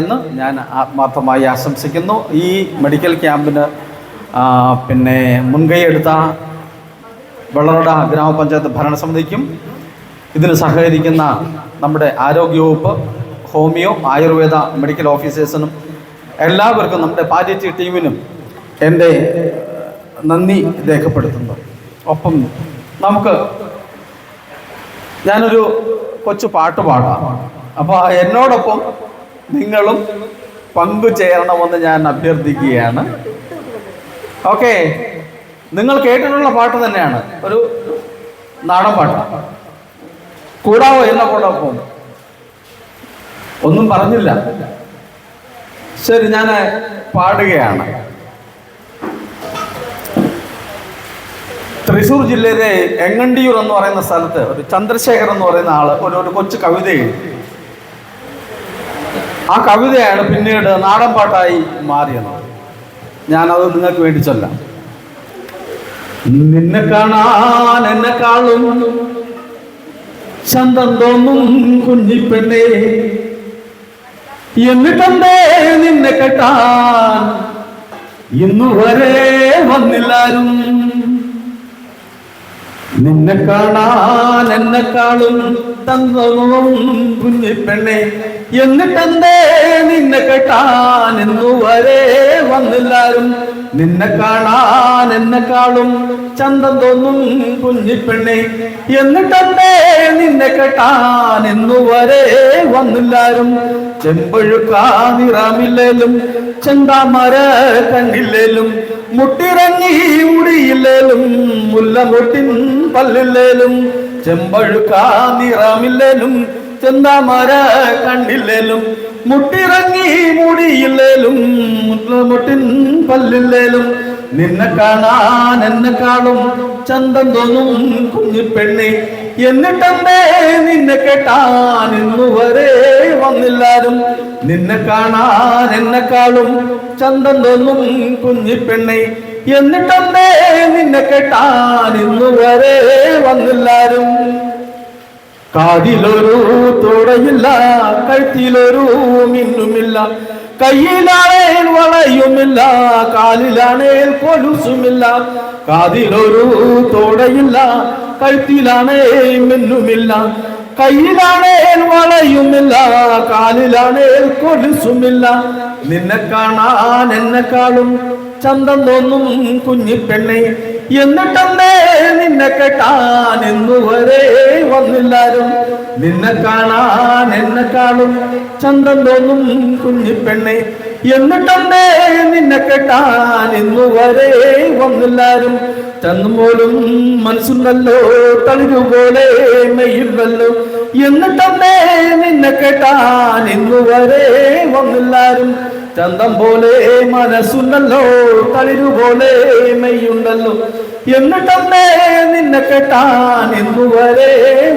എന്ന് ഞാൻ ആത്മാർത്ഥമായി ആശംസിക്കുന്നു. ഈ മെഡിക്കൽ ക്യാമ്പിന് പിന്നെ മുൻകൈയെടുത്ത വെള്ളറട ഗ്രാമപഞ്ചായത്ത് ഭരണസമിതിക്കും ഇതിന് സഹകരിക്കുന്ന നമ്മുടെ ആരോഗ്യവകുപ്പ് ഹോമിയോ ആയുർവേദ മെഡിക്കൽ ഓഫീസേഴ്സിനും എല്ലാവർക്കും നമ്മുടെ പാലിയേറ്റീവ് ടീമിനും എന്റെ നന്ദി രേഖപ്പെടുത്തുന്നു. ഒപ്പം നമുക്ക് ഞാനൊരു കൊച്ചു പാട്ട് പാടാം. അപ്പോൾ എന്നോടൊപ്പം നിങ്ങളും പങ്കുചേരണമെന്ന് ഞാൻ അഭ്യർത്ഥിക്കുകയാണ്. ഓക്കെ. നിങ്ങൾ കേട്ടിട്ടുള്ള പാട്ട് തന്നെയാണ്. ഒരു നാടൻ പാട്ട്. കൂടാവോ എന്നോടൊപ്പം ഒന്നും പറഞ്ഞില്ല. ശരി ഞാൻ പാടുകയാണ്. തൃശ്ശൂർ ജില്ലയിലെ എങ്ങണ്ടിയൂർ എന്ന് പറയുന്ന സ്ഥലത്ത് ഒരു ചന്ദ്രശേഖർ എന്ന് പറയുന്ന ആൾ ഒരു ഒരു കൊച്ചു കവിത ആ കവിതയാണ് പിന്നീട് നാടൻ പാട്ടായി മാറിയത്. ഞാനത് നിങ്ങൾക്ക് വേണ്ടി ചൊല്ലാം. നിന്നെ കാണാൻ എന്നെ കാളും ചന്തം തോന്നും കുഞ്ഞിപ്പെണ്ണേ എന്നിട്ടെന്തേ നിന്നെ കെട്ടാൻ ഇന്നു വരെ വന്നില്ലാരും. നിന്നെ കാണാൻ എന്നെ എന്നെക്കാളും തന്നവും കുഞ്ഞിപ്പെണ്ണെ എന്നിട്ടെന്തേ നിന്നെ കെട്ടാൻ എന്നു വരെ വന്നില്ലാരും? നിന്നെ കാണാൻ എന്നെ കാളും ചന്തം തോന്നും കുഞ്ഞിപ്പെണ്ണെ എന്നിട്ടെന്തേ നിന്നെ കെട്ടാൻ എന്നു വരെ വന്നില്ലാരും? ചെമ്പഴുക്കാ നിറമില്ലേലും ചെന്താമര കണ്ണില്ലേലും മുട്ടിറങ്ങി മുടിയില്ലേലും മുല്ലമുട്ടിൻ പല്ലില്ലേലും ചെമ്പഴുക്കാ നിറമില്ലേലും ചെന്താമര കണ്ടില്ലേലും മുട്ടിറങ്ങി മുടിയില്ലേലും മുല്ലമുട്ടിൻ പല്ലില്ലേലും നിന്നെ കാണാൻ എന്നെ കാണും ചന്തം തോന്നും കുഞ്ഞിപ്പെണ്ണെ. എന്നിട്ടെന്തേ നിന്നെ കേട്ടാൻ ഇന്നു വരെ വന്നില്ലാരും. നിന്നെ കാണാൻ എന്നെക്കാളും ചന്തം തോന്നും കുഞ്ഞിപ്പെണ്ണെ എന്നിട്ടെന്തേ നിന്നെ കേട്ടാൻ ഇന്നു വരെ വന്നില്ലാരും. കാതിലൊരു തോടയില്ല കഴുത്തിലൊരു മിന്നുമില്ല. കയ്യിലാണേൽ വളയുമില്ല കാലിലാണേൽ കൊലുസുമില്ല കാതിലൊരു തോടയില്ല കഴുത്തിലാണേ മിന്നുമില്ല. കയ്യിലാണേൽ വളയുമില്ല കാലിലാണേൽ കൊലുസുമില്ല. നിന്നെ കാണാൻ എന്നെക്കാളും ചന്തം തോന്നും കുഞ്ഞിപ്പെണ്ണെ എന്നിട്ടന്നേ നിന്നെ കെട്ടാൻ ഇന്നുവരെ വന്നില്ലാരും? നിന്നെ കാണാൻ എന്നെ കാണും ചന്തം തോന്നും കുഞ്ഞിപ്പെണ്ണെ എന്നിട്ടുണ്ടേ നിന്നെ കെട്ടാൻ ഇന്നു വരെ വന്നില്ലാരും. ചന്തും പോലും മനസ്സുണ്ടല്ലോ തളിരുപോലെ മെയ്യുണ്ടല്ലോ. എന്നിട്ടന്നേ നിന്നെ കേട്ടാൻ ഇന്നു വരെ വന്നില്ലാരും. ചന്തം പോലെ മനസ്സുണ്ടല്ലോ തളിരു പോലെ മെയ്യുണ്ടല്ലോ. എന്നിട്ടന്നേ നിന്നെ കേട്ടാൻ ഇന്നു വരെ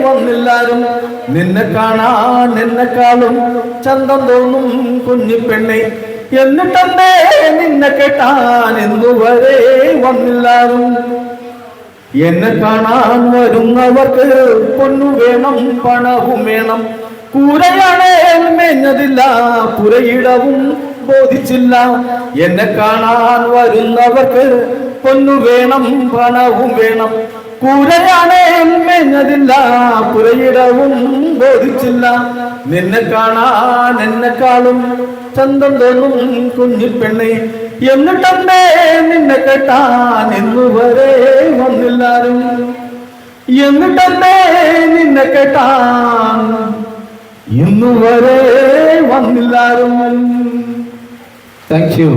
വന്നില്ലാരും. നിന്നെ കാണാൻ എന്നെക്കാളും ചന്തം തോന്നും കുഞ്ഞിപ്പെണ്ണെ എന്നിട്ടെന്തേ നിന്നെ കെട്ടാൻ ഇന്നു വരെ വന്നില്ലാരും? എന്നെ കാണാൻ വരുന്നവർക്ക് പൊന്നു വേണം പണവും വേണം. കൂരയാണേൽ മേഞ്ഞതില്ല പുരയിടവും ബോധിച്ചില്ല. എന്നെ കാണാൻ വരുന്നവർക്ക് പൊന്നു വേണം പണവും വേണം. കൂരയാണേൽ മേഞ്ഞതില്ല പുരയിടവും ബോധിച്ചില്ല. നിന്നെ കാണാൻ എന്നെക്കാളും ചന്തം തോന്നും കുഞ്ഞിപ്പെണ്ണെ എന്നിട്ടേ നിന്നെ കെട്ടാൻ ഇന്നു വരെ വന്നില്ലാരും. എന്നിട്ടെന്തേ നിന്നെ കെട്ടാൻ ഇന്നുവരെ വന്നില്ലാരും. Thank you